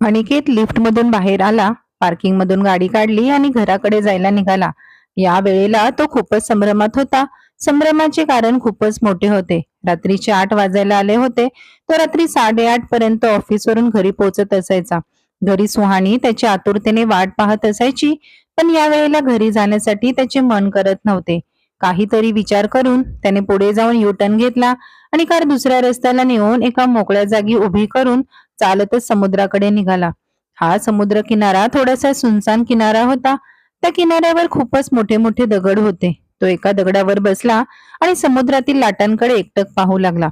अनिकेत लिफ्टमधून बाहेर आला पार्किंगमधून गाडी काढली आणि घराकडे जायला निघाला. या वेळेला तो खूपच संभ्रमात होता. संभ्रमाचे कारण खूपच मोठे होते. रात्रीचे आठ वाजायला आले होते. तो रात्री साडेआठ पर्यंत ऑफिसवरून घरी पोहोचत असायचा. घरी सुहानी त्याची आतुरतेने वाट पाहत असायची पण या वेळेला घरी जाण्यासाठी त्याचे मन करत नव्हते. काहीतरी विचार करून त्याने पुढे जाऊन युटर्न घेतला आणि कार दुसऱ्या रस्त्याला नेऊन एका मोकळ्या जागी उभी करून चालतच समुद्राकडे निघाला. हा समुद्र किनारा थोडासा सुनसान किनारा होता. त्या किनाऱ्यावर खूपच मोठे मोठे दगड होते. तो एका दगडावर बसला आणि समुद्रातील लाटांकडे एकटक पाहू लागला.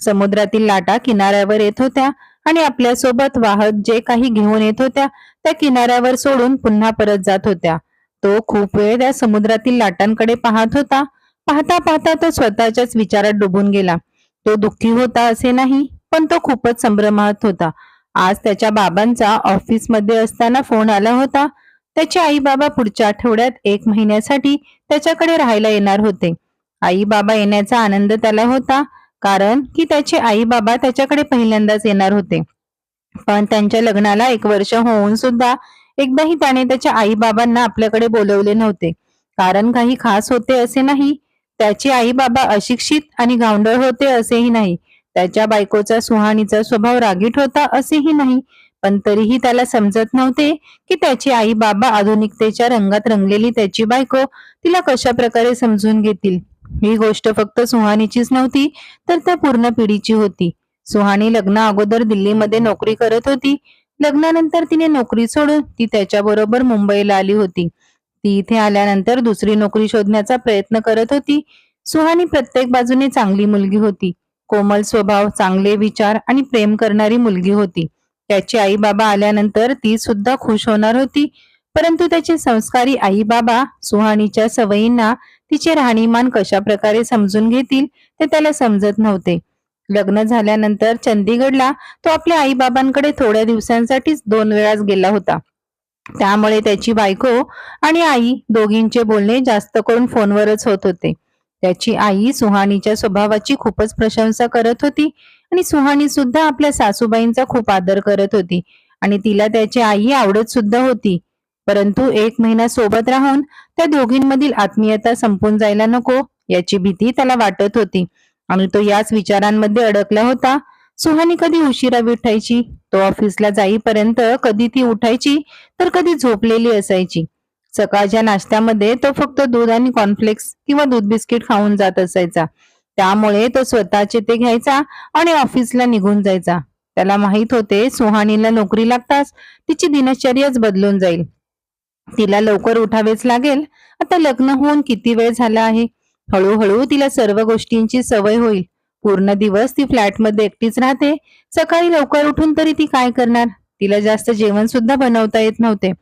समुद्रातील लाटा किनाऱ्यावर येत होत्या आणि आपल्यासोबत वाहत जे काही घेऊन येत होत्या त्या किनाऱ्यावर सोडून पुन्हा परत जात होत्या. तो खूप वेळ त्या समुद्रातील लाटांकडे पाहत होता. पाहता पाहता तो स्वतःच्याच विचारात डुबून गेला. तो दुःखी होता असे नाही. पण तो खूपच संभ्रमात होता. आज त्याच्या बाबांचा ऑफिसमध्ये असताना फोन आला होता. त्याचे आई बाबा पुढच्या आठवड्यात एक महिन्यासाठी त्याच्याकडे राहायला येणार होते. आई बाबा येण्याचा आनंद त्याला होता कारण की त्याचे आई बाबा त्याच्याकडे पहिल्यांदाच येणार होते. पण त्यांच्या लग्नाला एक वर्ष होऊन सुद्धा एकदाही त्याने त्याच्या आई बाबांना आपल्याकडे बोलवले नव्हते. कारण काही खास होते असे नाही. त्याचे आई बाबा अशिक्षित आणि गावंडळ होते असेही नाही. त्याच्या बायकोचा सुहाणीचा स्वभाव रागीट होता असेही नाही. पण तरीही त्याला समजत नव्हते की त्याची आई बाबा आधुनिकतेच्या रंगात रंगलेली त्याची बायको तिला कशा प्रकारे समजून घेतील. ही गोष्ट फक्त सुहानीचीच नव्हती तर त्या पूर्ण पिढीची होती. सुहानी लग्ना अगोदर दिल्लीमध्ये नोकरी करत होती. लग्नानंतर तिने नोकरी सोडून ती त्याच्याबरोबर मुंबईला आली होती. ती इथे आल्यानंतर दुसरी नोकरी शोधण्याचा प्रयत्न करत होती. सुहानी प्रत्येक बाजूने चांगली मुलगी होती. कोमल स्वभाव चांगले विचार आणि प्रेम करणारी मुलगी होती. त्याची आई बाबा आल्यानंतर ती सुद्धा खुश होणार होती. परंतु त्याचे संस्कारी आई बाबा सुहानीच्या सवयींना तिचे राहणीमान कशा प्रकारे समजून घेतील ते त्याला समजत नव्हते. लग्न झाल्यानंतर चंदीगडला तो आपल्या आई बाबांकडे थोड्या दिवसांसाठीच दोन वेळाच गेला होता. त्यामुळे त्याची बायको आणि आई दोघींचे बोलणे जास्त करून फोनवरच होत होते. त्याची आई सुहानीच्या स्वभावाची खूपच प्रशंसा करत होती आणि सुहानी सुद्धा आपल्या सासूबाईंचा खूप आदर करत होती आणि तिला त्याची आई आवडत सुद्धा होती. परंतु एक महिना सोबत राहून त्या दोघींमधील आत्मीयता संपून जायला नको याची भीती त्याला वाटत होती. आणि तो याच विचारांमध्ये अडकला होता. सुहानी कधी उशिरा उठायची? तो ऑफिसला जाईपर्यंत कधी ती उठायची? तर कधी झोपलेली असायची? सकाळच्या नाश्त्यामध्ये तो फक्त दूध आणि कॉर्नफ्लेक्स किंवा दूध बिस्किट खाऊन जात असायचा. त्यामुळे तो स्वतःचे ते घ्यायचा आणि ऑफिसला निघून जायचा. त्याला माहीत होते सुहानीला नोकरी लागताच तिची दिनचर्याच बदलून जाईल. तिला लवकर उठावेच लागेल. आता लग्न होऊन किती वेळ झाला आहे? हळूहळू तिला सर्व गोष्टींची सवय होईल. पूर्ण दिवस ती फ्लॅटमध्ये एकटीच राहते. सकाळी लवकर उठून तरी ती काय करणार? तिला जास्त जेवण सुद्धा बनवता येत नव्हते.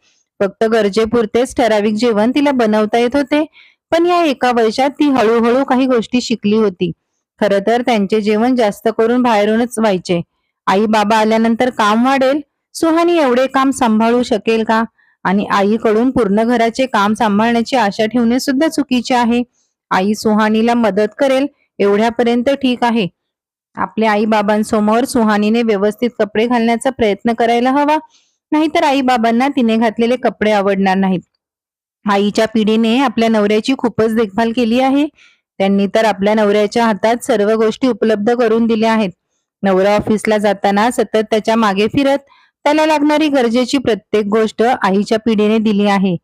फक्त गरजेपुरतेच ठराविक जेवण तिला बनवता येत होते. पण या एका वर्षात ती हळूहळू काही गोष्टी शिकली होती. खर तर त्यांचे जेवण जास्त करून बाहेरूनच व्हायचे. आई बाबा आल्यानंतर काम वाढेल. सुहानी एवढे काम सांभाळू शकेल का? आणि आईकडून पूर्ण घराचे काम सांभाळण्याची आशा ठेवणे सुद्धा चुकीचे आहे. आई सुहानीला मदत करेल एवढ्यापर्यंत ठीक आहे. आपल्या आई बाबांसमोर सुहानीने व्यवस्थित कपडे घालण्याचा प्रयत्न करायला हवा. नाहीतर आई बाबांना तिने घातलेले कपडे आवडणार नाहीत. आईच्या पिढीने आपल्या नवऱ्याची खूपच देखभाल केली आहे. त्यांनी तर आपल्या नवऱ्याच्या हातात सर्व गोष्टी उपलब्ध करून दिल्या आहेत. नवरा ऑफिसला जाताना सतत त्याच्यामागे फिरत त्याला लागणारी गरजेची प्रत्येक गोष्ट आईच्या पिढीने दिली आहे.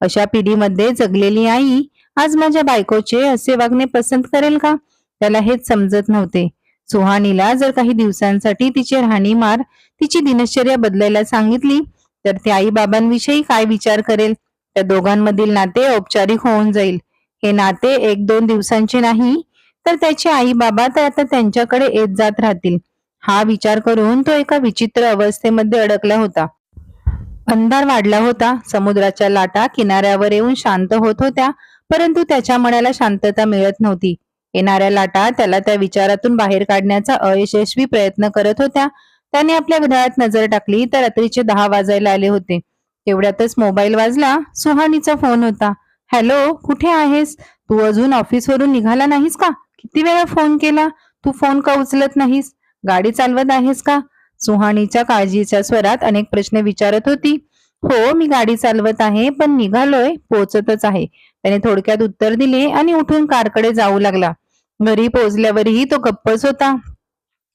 अशा पिढीमध्ये जगलेली आई आज माझ्या बायकोचे असे वागणे पसंत करेल का? त्याला हेच समजत नव्हते. सुहानीला जर काही दिवसांसाठी तिचे राहणीमार तिची दिनचर्या बदलायला सांगितली तर ती आई बाबांविषयी काय विचार करेल? त्या दोघांमधील नाते औपचारिक होऊन जाईल. हे नाते एक दोन दिवसांचे नाही तर त्याचे आई बाबा तर आता त्यांच्याकडे येत जात राहतील. हा विचार करून तो एका विचित्र अवस्थेमध्ये अडकला होता. अंधार वाढला होता. समुद्राच्या लाटा किनाऱ्यावर येऊन शांत होत होत्या परंतु त्याच्या मनाला शांतता मिळत नव्हती. येणाऱ्या लाटा त्याला त्या विचारातून बाहेर काढण्याचा अयशस्वी प्रयत्न करत होत्या. त्याने आपल्या घड्याळात नजर टाकली तर रात्रीचे दहा वाजायला आले होते. तेवढ्यातच मोबाईल वाजला. सुहानीचा फोन होता. हॅलो कुठे आहेस? तू अजून ऑफिसवरून निघाला नाहीस का? किती वेळा फोन केला? तू फोन का उचलत नाहीस? गाडी चालवत आहेस का? सुहानीच्या काळजीच्या स्वरात अनेक प्रश्न विचारत होती. हो मी गाडी चालवत आहे पण निघालोय पोचतच आहे. त्याने थोडक्यात उत्तर दिले आणि उठून कारकडे जाऊ लागला. घरी पोहोचल्यावरही तो गप्पच होता.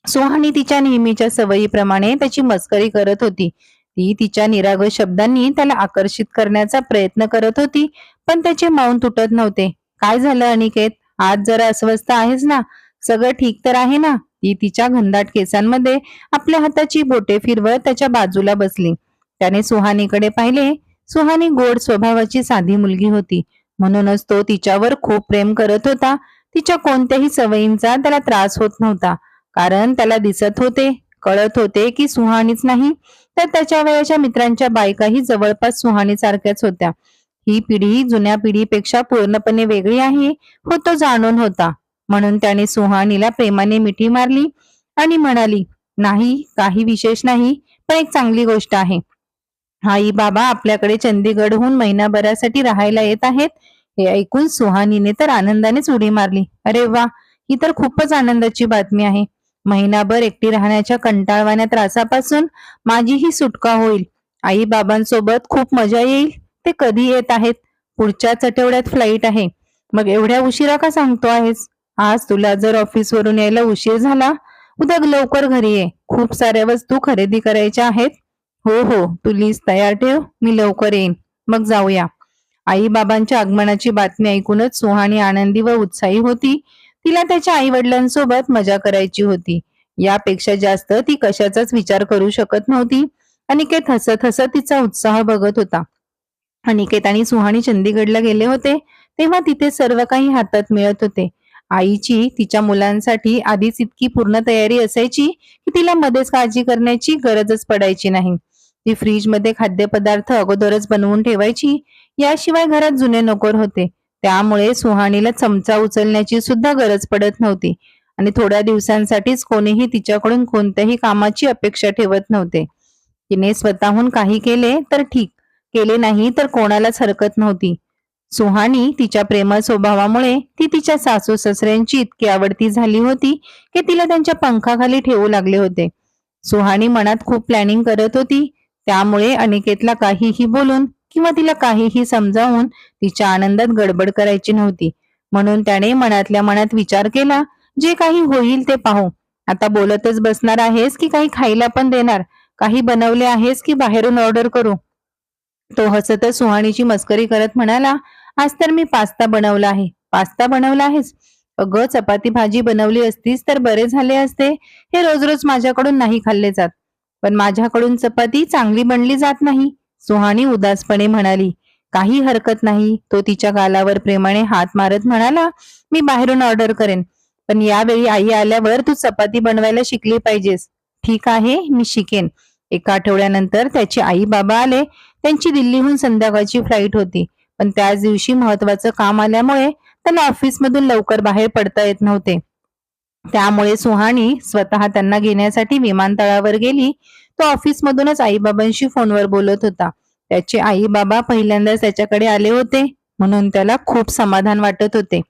सुहानी तिच्या नेहमीच्या सवयीप्रमाणे त्याची मस्करी करत होती. ती तिच्या निरागस शब्दांनी त्याला आकर्षित करण्याचा प्रयत्न करत होती पण त्याचे मौन तुटत नव्हते. काय झालं अनिकेत? आज जरा अस्वस्थ आहेस ना? सगळं ठीक तर आहे ना? ती तिच्या घनदाट केसांमध्ये आपल्या हाताची बोटे फिरवत त्याच्या बाजूला बसली. त्याने सुहानीकडे पाहिले. सुहानी गोड स्वभावाची साधी मुलगी होती. म्हणूनच तो तिच्यावर खूप प्रेम करत होता. तिच्या कोणत्याही सवयींचा त्याला त्रास होत नव्हता. कारण त्याला दिसत होते कळत होते की सुहानीच नाही. तर त्याच्या वयाच्या मित्रांच्या बायकाही जवळपास सुहानी सारख्याच होत्या. ही पिढी जुन्या पिढीपेक्षा पूर्णपणे वेगळी आहे हो तो जाणून होता. म्हणून त्याने सुहानीला प्रेमाने मिठी मारली आणि म्हणाली नाही काही विशेष नाही पण एक चांगली गोष्ट आहे. आई बाबा आपल्याकडे चंदीगडहून महिनाभरासाठी राहायला येत आहेत. हे ऐकून सुहानीने तर आनंदानेच उडी मारली. अरे वा ही तर खूपच आनंदाची बातमी आहे. महिनाभर एकटी राहण्याच्या कंटाळवाण्या त्रासापासून माझीही सुटका होईल. आई बाबांसोबत खूप मजा येईल. ते कधी येत आहेत? पुढच्याच आठवड्यात फ्लाईट आहे. मग एवढ्या उशिरा का सांगतो आहेस? आज तुला जर ऑफिसवरून यायला उशीर झाला उद्या लवकर घरी ये. खूप साऱ्या वस्तू खरेदी करायच्या आहेत. हो हो तू लिस्ट तयार ठेव. मी लवकर येईन. मग जाऊया. आई बाबांच्या आगमनाची बातमी ऐकूनच सुहानी आनंदी व उत्साही होती. तिला त्याच्या आई वडिलांसोबत मजा करायची होती. यापेक्षा जास्त ती कशाचाच विचार करू शकत नव्हती. अनिकेत हसत हसत तिचा उत्साह बघत होता. अनिकेत आणि सुहानी चंदीगडला गेले होते तेव्हा तिथे सर्व काही हातात मिळत होते. आईची तिच्या मुलांसाठी आधीच इतकी पूर्ण तयारी असायची की तिला मध्येच काळजी करण्याची गरजच पडायची नाही. ती फ्रीजमध्ये खाद्यपदार्थ अगोदरच बनवून ठेवायची. याशिवाय घरात जुने नोकर होते. त्यामुळे सुहानीला चमचा उचलण्याची सुद्धा गरज पडत नव्हती. आणि थोड्या दिवसांसाठीच कोणीही तिच्याकडून कोणत्याही कामाची अपेक्षा ठेवत नव्हते. तिने स्वतःहून काही केले तर ठीक. केले नाही तर कोणालाच हरकत नव्हती. सुहानी तिच्या प्रेमळ स्वभावामुळे ती तिच्या सासू ससऱ्यांची इतकी आवडती झाली होती की तिला त्यांच्या पंखाखाली ठेवू लागले होते. सुहानी मनात खूप प्लॅनिंग करत होती. त्यामुळे अनिकेतला काहीही बोलून किंवा तिला काहीही समजावून तिच्या आनंदात गडबड करायची नव्हती. म्हणून त्याने मनातल्या मनात विचार केला जे काही होईल ते पाहू. आता बोलतच बसणार आहेस की काही खायला पण देणार? काही बनवले आहेस की बाहेरून ऑर्डर करू? तो हसतच सुहाणीची मस्करी करत म्हणाला आज तर मी पास्ता बनवला आहे. पास्ता बनवला आहेस? अगं चपाती भाजी बनवली असतीस तर बरे झाले असते. हे रोज रोज माझ्याकडून नाही खाल्ले जात. पण माझ्याकडून चपाती चांगली बनली जात नाही सुहाणी उदासपणे म्हणाली. काही हरकत नाही तो तिच्या गालावर प्रेमाने हात मारत म्हणाला मी बाहेरून ऑर्डर करेन पण यावेळी आई आल्यावर तू चपाती बनवायला शिकली पाहिजेस. ठीक आहे मी शिकेन. एका आठवड्यानंतर त्याचे आई बाबा आले. त्यांची दिल्लीहून संध्याकाळची फ्लाईट होती पण त्याच दिवशी महत्वाचं काम आल्यामुळे त्यांना ऑफिसमधून लवकर बाहेर पडता येत नव्हते. त्यामुळे सुहाणी स्वतः त्यांना घेण्यासाठी विमानतळावर गेली. तो ऑफिसमधूनच आईबाबांशी फोनवर बोलत होता. त्याचे आई बाबा पहिल्यांदाच त्याच्याकडे आले होते म्हणून त्याला खूप समाधान वाटत होते.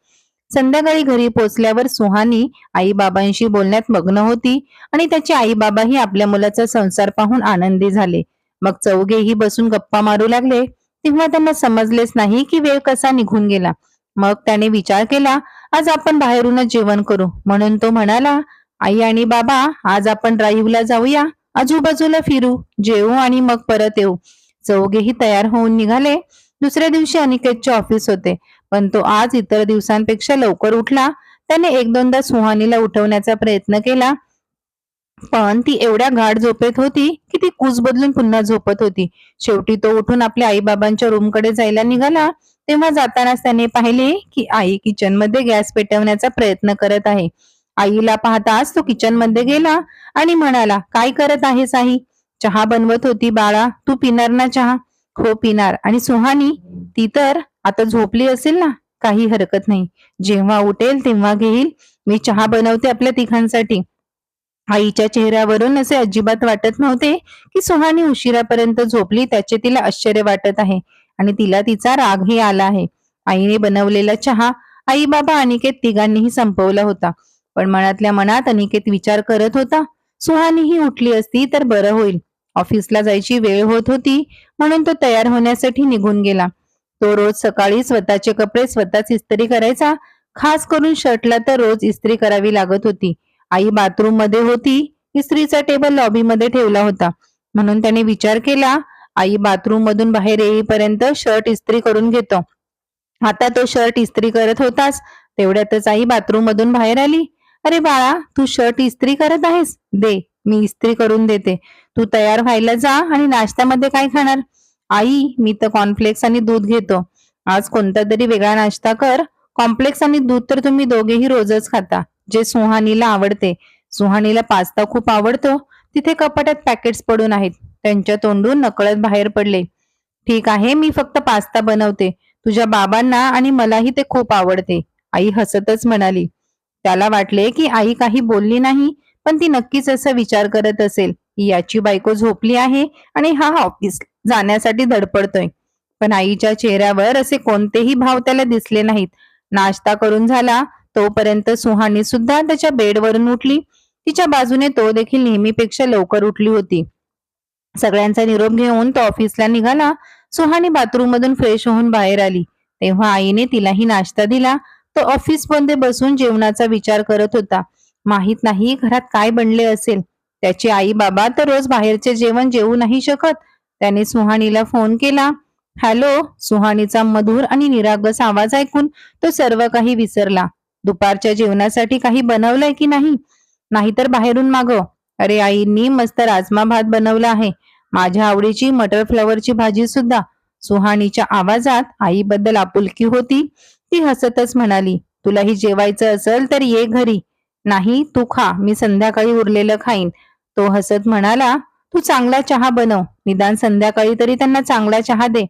संध्याकाळी घरी पोचल्यावर सुहानी आई बाबांशी बोलण्यात मग्न होती आणि त्याचे आई बाबाही आपल्या मुलाचा संसार पाहून आनंदी झाले. मग चौघेही बसून गप्पा मारू लागले. तेव्हा त्यांना समजलेच नाही की वेळ कसा निघून गेला. मग त्याने विचार केला आज आपण बाहेरूनच जेवण करू. म्हणून तो म्हणाला आई आणि बाबा आज आपण ड्राईव्हला जाऊया. आजूबाजूला फिरू. जेवू आणि मग परत येऊ. चौघेही तयार होऊन निघाले. दुसऱ्या दिवशी अनिकेतचे ऑफिस होते. पण तो आज इतर दिवसांपेक्षा लवकर उठला. त्याने एक दोनदा सुहानीला उठवण्याचा प्रयत्न केला. पण ती एवढ्या गाढ झोपेत होती की ती कूस बदलून पुन्हा झोपत होती. शेवटी तो उठून आपल्या आई बाबांच्या रूमकडे जायला निघाला. तेव्हा जातानाच त्याने पाहिले की आई किचनमध्ये गॅस पेटवण्याचा प्रयत्न करत आहे. आईला पाहताच तो किचनमध्ये गेला आणि म्हणाला काय करत आहेस आई? चहा बनवत होती बाळा तू पिणार ना चहा? हो पिणार. आणि सुहानी ती तर आता झोपली असेल ना? काही हरकत नाही. जेव्हा उठेल तेव्हा घेईल. मी चहा बनवते आपल्या तिघांसाठी. आईच्या चेहऱ्यावरून असे अजिबात वाटत नव्हते की सुहानी उशिरापर्यंत झोपली त्याचे तिला आश्चर्य वाटत आहे. आणि तिला तिचा रागही आला आहे. आईने बनवलेला चहा आई बाबा अनिकेत तिघांनीही संपवला होता. पण मनातल्या मनात अनिकेत विचार करत होता सुहानीही उठली असती तर बरं होईल. ऑफिसला जायची वेळ होत होती म्हणून तो तयार होण्यासाठी निघून गेला. तो रोज सकाळी स्वतःचे कपडे स्वतःच इस्त्री करायचा. खास करून शर्टला तर रोज इस्त्री करावी लागत होती. आई बाथरूममध्ये होती इस्त्रीचा टेबल लॉबीमध्ये ठेवला होता. म्हणून त्याने विचार केला आई बाथरूम मधून बाहेर येईपर्यंत शर्ट इस्त्री करून घेतो. आता तो शर्ट इस्त्री करत होतास तेवढ्यातच आई बाथरूम मधून बाहेर आली. अरे बाळा तू शर्ट इस्त्री करत आहेस? दे मी इस्त्री करून देते. तू तयार व्हायला जा आणि नाश्त्यामध्ये काय खाणार? आई मी तर कॉर्नफ्लेक्स आणि दूध घेतो. आज कोणता तरी वेगळा नाश्ता कर. कॉम्प्लेक्स आणि दूध तर तुम्ही दोघेही रोजच खाता. जे सुहानीला आवडते. सुहानीला पास्ता खूप आवडतो. तिथे कपाटात पॅकेट्स पडून आहेत. त्यांच्या तोंडून नकळत बाहेर पडले. ठीक आहे मी फक्त पास्ता बनवते. तुझ्या बाबांना आणि मलाही ते खूप आवडते. आई हसतच म्हणाली. त्याला वाटले की आई काही बोलली नाही पण ती नक्कीच असा विचार करत असेल. याची बायको झोपली आहे आणि हा ऑफिस जाण्यासाठी धडपडतोय. पण आईच्या चेहऱ्यावर असे कोणतेही भाव त्याला दिसले नाहीत. नाश्ता करून झाला. तोपर्यंत सुहानी सुद्धा त्याच्या बेडवरून उठली. तिच्या बाजूने तो देखील नेहमीपेक्षा लवकर उठली होती. सगळ्यांचा निरोप घेऊन तो ऑफिसला निघाला. सुहानी बाथरूम मधून फ्रेश होऊन बाहेर आली. तेव्हा आईने तिलाही नाश्ता दिला. तो ऑफिसमध्ये बसून जेवणाचा विचार करत होता. माहीत नाही घरात काय बनले असेल. त्याची आई बाबा तर रोज बाहेरचे जेवण जेवू नाही शकत. त्याने सुहानीला फोन केला. हॅलो सुहानीचा मधुर आणि निरागस आवाज ऐकून तो सर्व काही विसरला. दुपारच्या जेवणासाठी काही बनवलंय की नाही? नाहीतर बाहेरून मागव. अरे आईंनी मस्त राजमा भात बनवला आहे. माझ्या आवडीची मटर फ्लॉवरची भाजी सुद्धा सुहानीच्या आवाजात आईबद्दल आपुलकी होती. ती हसतच म्हणाली तुलाही जेवायचं असेल तर ये घरी. नाही तू खा. मी संध्याकाळी उरलेलं खाईन. तो हसत म्हणाला तू चांगला चहा बनव. निदान संध्याकाळी तरी त्यांना चांगला चहा दे.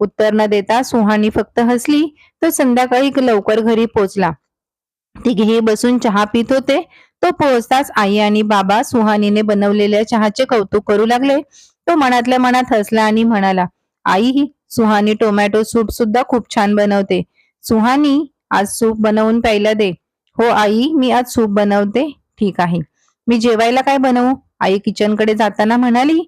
उत्तर न देता सुहानी फक्त हसली तो संध्याकाळी लवकर घरी पोचला. तिघेही बसून चहा पित होते. तो पोहोचताच आई आणि बाबा सुहानीने बनवलेल्या चहाचे कौतुक करू लागले. तो मनातल्या मनात हसला आणि म्हणाला आई सुहानी टोमॅटो सूप सुद्धा खूप छान बनवते. सुहानी आज सूप बनवून प्यायला दे. हो आई मी आज सूप बनवते. ठीक आहे. मी जेवायला काय बनवू? आई किचनकडे जाताना म्हणाली.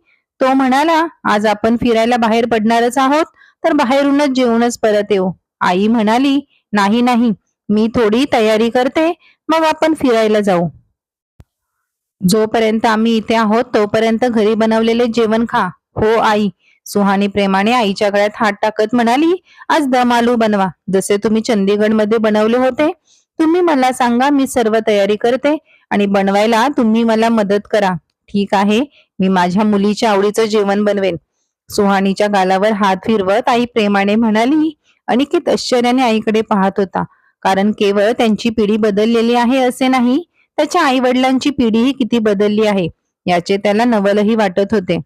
तो म्हणाला आज आपण फिरायला बाहेर पडणारच आहोत तर बाहेरूनच जेवूनच परत येऊ. आई म्हणाली नाही नाही मी थोडी तयारी करते मग आपण फिरायला जाऊ. जोपर्यंत आम्ही इथे आहोत तोपर्यंत घरी बनवलेले जेवण खा. हो आई. सुहानी प्रेमाने आईच्या गळ्यात हात टाकत म्हणाली आज दम आलू बनवा. जसे तुम्ही चंदीगडमध्ये बनवले होते तुम्ही मला सांगा मी सर्व तयारी करते आणि बनवायला तुम्ही मला मदत करा. ठीक आहे मी माझ्या मुलीच्या आवडीचं जेवण बनवेन. सुहानीच्या गालावर हात फिरवत आई प्रेमाने म्हणाली अनिकेत आश्चर्याने आईकडे पाहत होता. कारण केवळ त्यांची पिढी बदललेली आहे असे नाही त्याच्या आई वडिलांची पिढीही किती बदलली आहे याचे त्याला नवलही वाटत होते.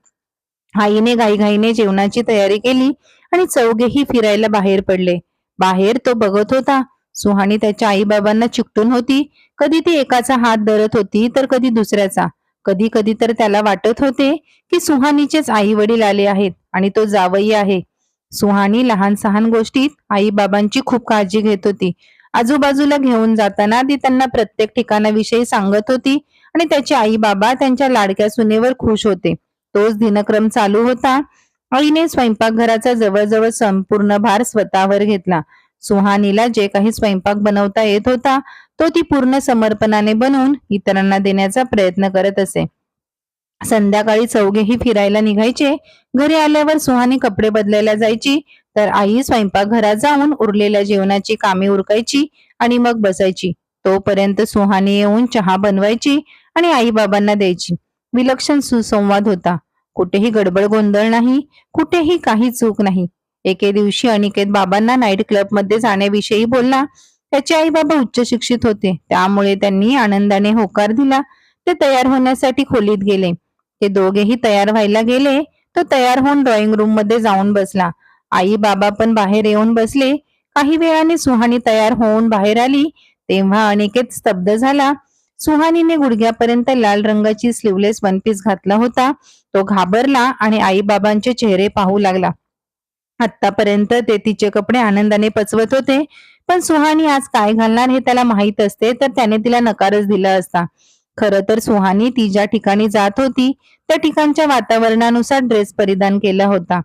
आईने घाईघाईने जेवणाची तयारी केली आणि चौघेही फिरायला बाहेर पडले. बाहेर तो बघत होता. सुहानी त्याच्या आईबाबांना चिकटून होती. कधी ती एकाचा हात धरत होती तर कधी दुसऱ्याचा. कधी कधी तर त्याला वाटत होते की सुहानीचेच आई वडील आले आहेत आणि तो जावई आहे. सुहानी लहान सहान गोष्टीत आई बाबांची खूप काळजी घेत होती. आजूबाजूला घेऊन जाताना ती त्यांना प्रत्येक ठिकाणाविषयी सांगत होती आणि त्याचे आई बाबा त्यांच्या लाडक्या सुनेवर खुश होते. तोच दिनक्रम चालू होता. आईने स्वयंपाकघराचा जवळजवळ संपूर्ण भार स्वतःवर घेतला. सुहानीला जे काही स्वयंपाक बनवता येत होता तो ती पूर्ण समर्पणाने बनवून इतरांना देण्याचा प्रयत्न करत असे. संध्याकाळी चौघेही फिरायला निघायचे. घरी आल्यावर सुहानी कपडे बदलायला जायची. तर आई स्वयंपाकघरात जाऊन उरलेल्या जेवणाची कामे उरकायची आणि मग बसायची. तोपर्यंत सुहानी येऊन चहा बनवायची आणि आई बाबांना द्यायची. विलक्षण सुसंवाद होता. कुठेही गडबड गोंधळ नाही कुठेही काही चूक नाही. एके दिवशी अनिकेत बाबांना नाईट क्लबमध्ये जाण्याविषयी बोलला. त्याचे आई बाबा उच्च शिक्षित होते. त्यामुळे त्यांनी आनंदाने होकार दिला. ते तयार होण्यासाठी खोलीत गेले. ते दोघेही तयार व्हायला गेले. तो तयार होऊन ड्रॉइंग रूममध्ये जाऊन बसला. आई बाबा पण बाहेर येऊन बसले. काही वेळाने सुहानी तयार होऊन बाहेर आली. तेव्हा अनिकेत स्तब्ध झाला. सुहानीने गुडघ्यापर्यंत लाल रंगाची स्लीवलेस वन पीस घातला होता. तो घाबरला आणि आई बाबांचे चेहरे पाहू लागला. आतापर्यंत ते तिचे कपडे आनंदाने पचवत होते. पण सुहानी आज काय घालणार हे त्याला माहीत असते तर त्याने तिला नकारच दिला असता. खरं तर सुहानी ती ज्या ठिकाणी जात होती त्या ठिकाणच्या वातावरणानुसार ड्रेस परिधान केला होता.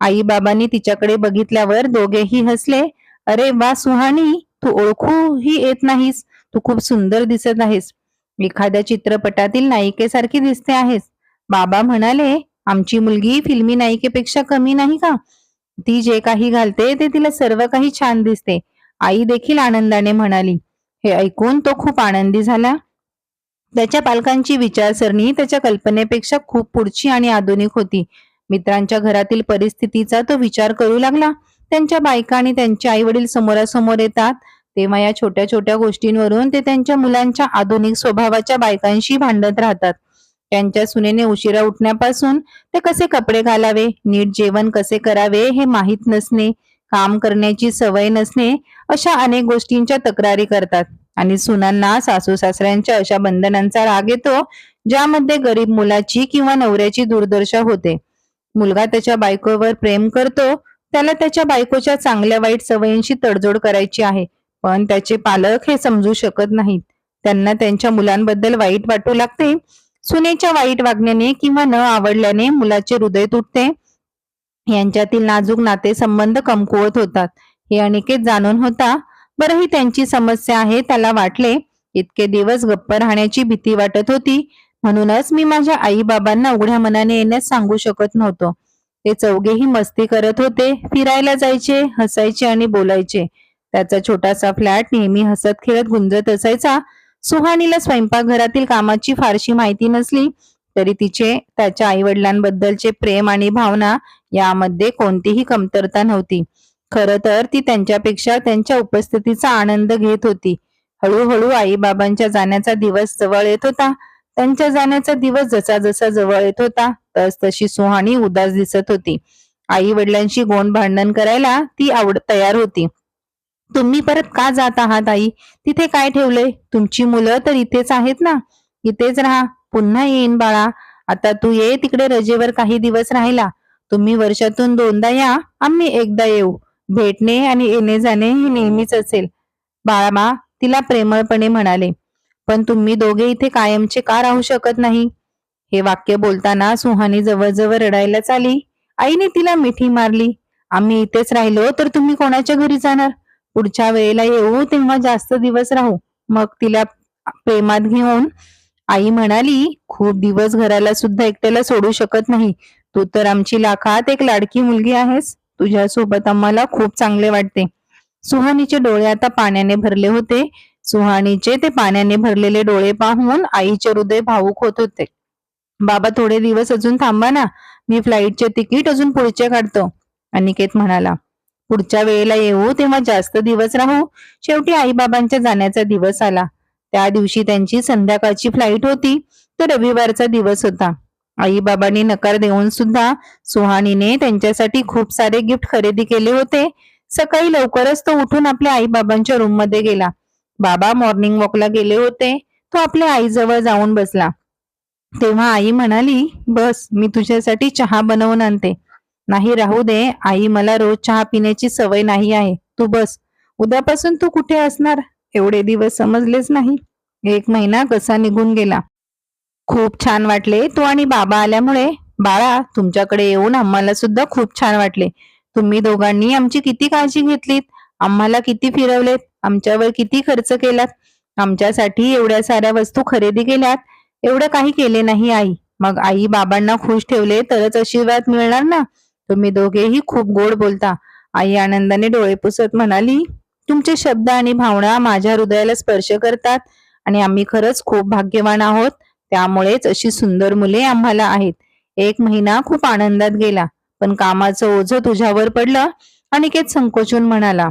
आई बाबांनी तिच्याकडे बघितल्यावर दोघेही हसले. अरे वा सुहानी तू ओळखूही येत नाहीस. तू खूप सुंदर दिसत आहेस. एखाद्या चित्रपटातील नायिकेसारखी दिसते आहेस. बाबा म्हणाले आमची मुलगी फिल्मी नायिकेपेक्षा कमी नाही का? ती जे काही घालते ते तिला सर्व काही छान दिसते. आई देखील आनंदाने म्हणाली हे ऐकून तो खूप आनंदी झाला. त्याच्या पालकांची विचारसरणी त्याच्या कल्पनेपेक्षा खूप पुढची आणि आधुनिक होती. मित्रांच्या घरातील परिस्थितीचा तो विचार करू लागला. त्यांच्या बायका आणि त्यांचे आई वडील समोरासमोर येतात. तेव्हा या छोट्या छोट्या गोष्टींवरून ते त्यांच्या मुलांच्या आधुनिक स्वभावाच्या बायकांशी भांडत राहतात. त्यांच्या सुनेने उशिरा उठण्यापासून ते कसे कपडे घालावे नीट जेवण कसे करावे हे माहीत नसणे काम करण्याची सवय नसणे अशा अनेक गोष्टींच्या तक्रारी करतात. आणि सुनांना सासू सासऱ्यांच्या अशा बंधनांचा राग येतो ज्यामध्ये गरीब मुलाची किंवा नवऱ्याची दुर्दशा होते. मुलगा त्याच्या बायकोवर प्रेम करतो त्याला त्याच्या बायकोच्या चांगल्या वाईट सवयींशी तडजोड करायची आहे पण त्याचे पालक हे समजू शकत नाहीत. त्यांना त्यांच्या मुलांबद्दल वाईट वाटू लागते. सुनेच्या वाईट वागण्याने किंवा न आवडल्याने मुलाचे हृदय तुटते. यांच्यातील नाजूक नातेसंबंध कमकुवत होतात. हे अनिकेत जाणून होता बरं ही त्यांची समस्या आहे त्याला वाटले. इतके दिवस गप्प राहण्याची भीती वाटत होती. म्हणूनच मी माझ्या आई बाबांना उघड्या मनाने येण्यास सांगू शकत नव्हतो. ते चौघेही मस्ती करत होते. फिरायला जायचे हसायचे आणि बोलायचे. त्याचा छोटासा फ्लॅट नेहमी हसत खेळत गुंजत असायचा. सुहानीला स्वयंपाकघरातील कामाची फारशी माहिती नसली तरी तिचे त्याच्या आई वडिलांबद्दलचे प्रेम आणि भावना यामध्ये कोणतीही कमतरता नव्हती. खर तर ती त्यांच्यापेक्षा त्यांच्या उपस्थितीचा आनंद घेत होती. हळूहळू आई बाबांच्या जाण्याचा दिवस जवळ येत होता. त्यांच्या जाण्याचा दिवस जसा जसा जवळ येत होता तस तशी सुहाणी उदास दिसत होती. आई वडिलांशी गोंड भांडण करायला ती आवड तयार होती. तुम्ही परत का जात आहात आई? तिथे काय ठेवलंय? तुमची मुलं तर इथेच आहेत ना? इथेच राहा. पुन्हा येईन बाळा. आता तू ये तिकडे रजेवर काही दिवस राहिला तुम्ही वर्षातून दोनदा या आम्ही एकदा येऊ. भेटणे आणि येणे जाणे हे नेहमीच असेल. बाळामा तिला प्रेमळपणे म्हणाले. पण तुम्ही दोघे इथे कायमचे का राहू शकत नाही? हे वाक्य बोलताना सुहानी जवळजवळ रडायलाच आली. आईने तिला मिठी मारली. आम्ही इथेच राहिलो तर तुम्ही कोणाच्या घरी जाणार? पुढच्या वेळेला येऊ तेव्हा जास्त दिवस राहू. मग तिला प्रेमात घेऊन आई म्हणाली खूप दिवस घराला सुद्धा एकट्याला सोडू शकत नाही. तू तर आमची लाखात एक लाडकी मुलगी आहेस. तुझ्यासोबत आम्हाला खूप चांगले वाटते. सुहानीचे डोळे आता पाण्याने भरले होते. सुहानीचे ते पाण्याने भरलेले डोळे पाहून आईचे हृदय भावुक होत होते. बाबा थोडे दिवस अजून थांबा ना मी फ्लाईटचे तिकीट अजून पुढचे काढतो. अनिकेत म्हणाला पुढच्या वेळेला येऊ तेव्हा जास्त दिवस राहू? शेवटी आईबाबांच्या जाण्याचा दिवस आला. त्या दिवशी त्यांची संध्याकाळची फ्लाईट होती तर रविवारचा दिवस होता. आई बाबांनी नकार देऊन सुद्धा सुहानीने त्यांच्यासाठी खूप सारे गिफ्ट खरेदी केले होते. सकाळी लवकरच तो उठून आपल्या आई बाबांच्या रूममध्ये गेला. बाबा मॉर्निंग वॉकला गेले होते. तो आपल्या आईजवळ जाऊन बसला. तेव्हा आई म्हणाली बस मी तुझ्यासाठी चहा बनवून आणते. नाही राहू दे आई मला रोज चहा पिण्याची सवय नाही आहे. तू बस. उद्यापासून तू कुठे असणार? एवढे दिवस समजलेच नाही. एक महिना कसा निघून गेला? खूप छान वाटले तू आणि बाबा आल्यामुळे. बाळा तुमच्याकडे येऊन आम्हाला सुद्धा खूप छान वाटले. तुम्ही दोघांनी आमची किती काळजी घेतलीत? आम्हाला किती फिरवलेत? आमच्यावर किती खर्च केलात? आमच्यासाठी एवढ्या साऱ्या वस्तू खरेदी केल्यात? एवढं काही केले नाही आई. मग आई बाबांना खुश ठेवले तरच आशीर्वाद मिळणार ना? तुम्ही दोघेही खूप गोड बोलता. आई आनंदाने डोळे पुसत म्हणाली तुमचे शब्द आणि भावना माझ्या हृदयाला स्पर्श करतात आणि आम्ही खरंच खूप भाग्यवान आहोत. त्यामुळेच अशी सुंदर मुले आम्हाला आहेत. एक महिना खूप आनंदात गेला पण कामाचं ओझ तुझ्यावर पडलं. अनिकेत संकोचून म्हणाला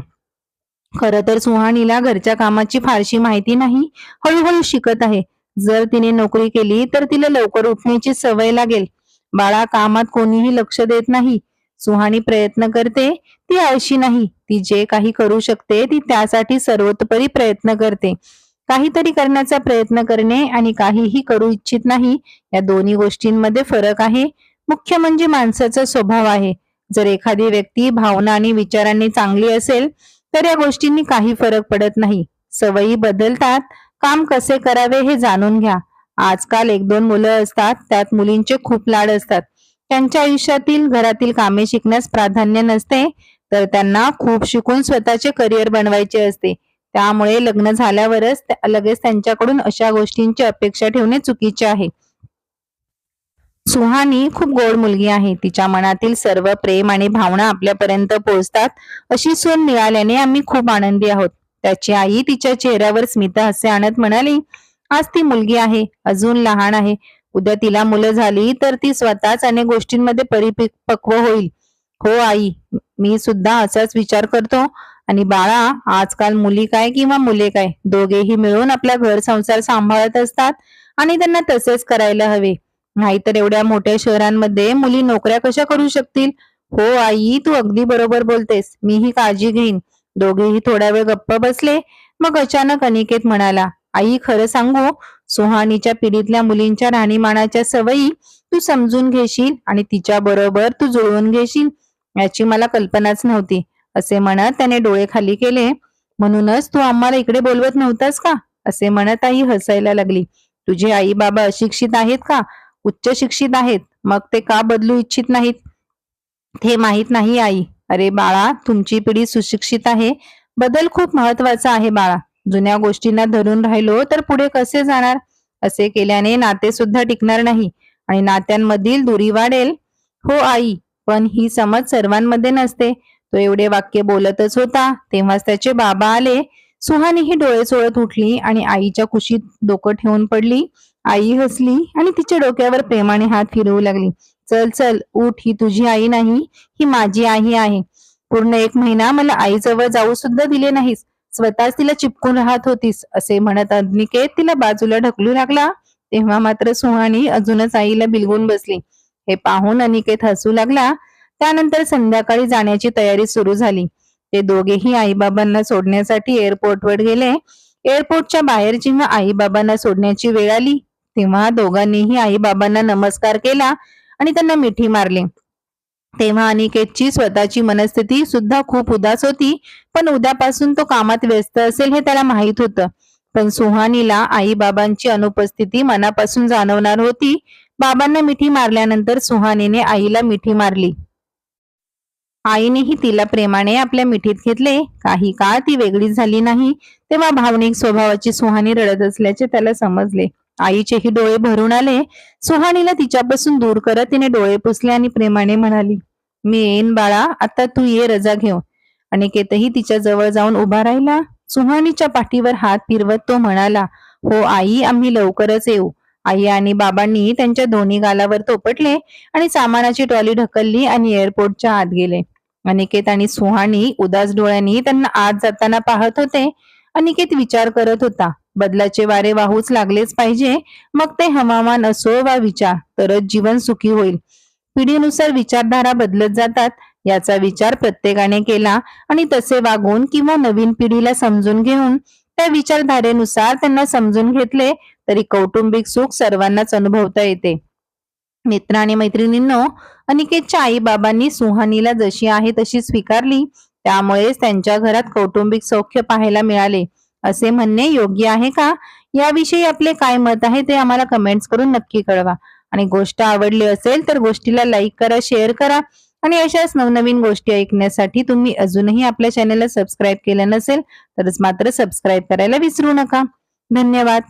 खर तर सुहानीला घरच्या कामाची फारशी माहिती नाही हळूहळू शिकत आहे. जर तिने नोकरी केली तर तिला लवकर उठण्याची सवय लागेल. बाळा कामात कोणीही लक्ष देत नाही. सुहानी प्रयत्न करते ती आळशी नाही. ती जे काही करू शकते ती त्यासाठी सर्वतोपरी प्रयत्न करते. काहीतरी करण्याचा प्रयत्न करणे आणि काहीही करू इच्छित नाही या दोन्ही गोष्टींमध्ये फरक आहे. मुख्य म्हणजे माणसाचा स्वभाव आहे. जर एखादी व्यक्ती भावना आणि विचारांनी चांगली असेल तर या गोष्टींनी काही फरक पडत नाही. सवयी बदलतात. काम कसे करावे हे जाणून घ्या. आजकाल एक दोन मुलं असतात त्यात मुलींचे खूप लाड असतात. त्यांच्या आयुष्यातील घरातील कामे शिकण्यास प्राधान्य नसते तर त्यांना खूप शिकून स्वतःचे करिअर बनवायचे असते. त्यामुळे लग्न झाल्यावरच लगेच त्यांच्याकडून अशा गोष्टींची अपेक्षा ठेवणे चुकीचे आहे. सुहानी खूप गोड मुलगी आहे. तिच्या मनातील सर्व प्रेम आणि भावना आपल्यापर्यंत पोहोचतात. अशी सून मिळाल्याने आम्ही खूप आनंदी आहोत. त्याची आई तिच्या चेहऱ्यावर स्मित हसे आणत म्हणाली आज ती मुलगी आहे. अजून लहान आहे. उद्या तिला मुलं झाली तर ती स्वतःच अनेक गोष्टींमध्ये परिपक्व होईल. हो आई. मी सुद्धा असाच विचार करतो. आणि बाळा आजकाल मुली काय किंवा मुले काय? दोघेही मिळून आपला घर संसार सांभाळत असतात आणि त्यांना तसेच करायला हवे. नाहीतर एवढ्या मोठ्या शहरांमध्ये मुली नोकऱ्या कशा करू शकतील? हो आई तू अगदी बरोबर बोलतेस. मीही काळजी घेईन. दोघेही थोडा वेळ गप्प बसले. मग अचानक अनिकेत म्हणाला आई खरं सांगू सुहानीच्या पिढीतल्या मुलींच्या राहणीमानाच्या सवयी तू समजून घेशील आणि तिच्या बरोबर तू जुळवून घेशील याची मला कल्पनाच नव्हती. असे म्हणत त्याने डोळे खाली केले. म्हणूनच तू आम्हाला इकडे बोलवत नव्हतास का? असे म्हणत आई हसायला लागली. तुझे आई बाबा अशिक्षित आहेत का? उच्च शिक्षित आहेत मग ते का बदलू इच्छित नाहीत? ते माहीत नाही आई. अरे बाळा तुमची पिढी सुशिक्षित आहे. बदल खूप महत्त्वाचा आहे बाळा. जुन्या गोष्टींना धरून राहिलो तर पुढे कसे जाणार? असे केल्याने नाते सुद्धा टिकणार नाही आणि नात्यांमधील दुरी वाढेल. हो आई पण ही समज सर्वांमध्ये नसते. तो एवढे वाक्य बोलतच होता. तेव्हाच त्याचे बाबा आले. सुहानी ही डोळे चोळत उठली आणि आईच्या कुशीत डोकं ठेवून पडली. आई हसली आणि तिच्या डोक्यावर प्रेमाने हात फिरवू लागली. चल चल उठ ही तुझी आई नाही ही माझी आई आहे. पूर्ण एक महिना मला आईजवळ जाऊ सुद्धा दिले नाहीस. स्वतःच तिला चिपकून राहत होतीस असे म्हणत अनिकेत तिला बाजूला ढकलू लागला. तेव्हा मात्र सुहानी अजूनच आईला बिलगून बसली. हे पाहून अनिकेत हसू लागला. त्यानंतर संध्याकाळी जाण्याची तयारी सुरू झाली. ते दोघेही आईबाबांना सोडण्यासाठी एअरपोर्टवर गेले. एअरपोर्टच्या बाहेर जेव्हा आईबाबांना सोडण्याची वेळ आली तेव्हा दोघांनीही आईबाबांना नमस्कार केला आणि त्यांना मिठी मारली. तेव्हा अनिकेतची स्वतःची मनस्थिती सुद्धा खूप उदास होती पण उद्यापासून तो कामात व्यस्त असेल हे त्याला माहीत होतं. पण सुहानीला आई बाबांची अनुपस्थिती मनापासून जाणवणार होती. बाबांना मिठी मारल्यानंतर सुहानीने आईला मिठी मारली. आईनेही तिला प्रेमाने आपल्या मिठीत घेतले. काही काळ ती वेगळीच झाली नाही तेव्हा भावनिक स्वभावाची सुहानी रडत असल्याचे त्याला समजले. आईचेही डोळे भरून आले. सुहानीला तिच्यापासून दूर करत तिने डोळे पुसले आणि प्रेमाने म्हणाली मी येईन बाळा आता तू ये रजा घेऊ अनिकेतही तिच्या जवळ जाऊन उभा राहिला. सुहानीच्या पाठीवर हात फिरवत तो म्हणाला हो आई आम्ही लवकरच येऊ. आई आणि बाबांनी त्यांच्या दोन्ही गालावर तोपटले आणि सामानाची ट्रॉली ढकलली आणि एअरपोर्टच्या आत गेले. अनिकेत आणि सुहानी उदास डोळ्यांनी त्यांना आत जाताना पाहत होते. अनिकेत विचार करत होता बदलाचे वारे वाहूच लागलेच पाहिजे. मग ते हवामान असो वा विचार तरच जीवन सुखी होईल. पिढीनुसार विचारधारा बदलत जातात याचा विचार प्रत्येकाने केला आणि तसे वागून किंवा नवीन पिढीला समजून घेऊन त्या विचारधारेनुसार त्यांना समजून घेतले तरी कौटुंबिक सुख सर्वांनाच अनुभवता येते. मित्र आणि मैत्रिणींनो अनिकेतच्या आई बाबांनी सुहानीला जशी आहे तशी स्वीकारली त्यामुळेच त्यांच्या घरात कौटुंबिक सौख्य पाहायला मिळाले. असे म्हणणे योग्य आहे का? याविषयी आपले काय मत आहे ते आम्हाला कमेंट्स करून नक्की कळवा. आणि गोष्ट आवडली असेल तर गोष्टीला लाईक करा शेअर करा. आणि अशाच नवनवीन गोष्टी ऐकण्यासाठी तुम्ही अजूनही आपल्या चॅनलला सबस्क्राईब केलं नसेल तरच मात्र सबस्क्राईब करायला विसरू नका. धन्यवाद.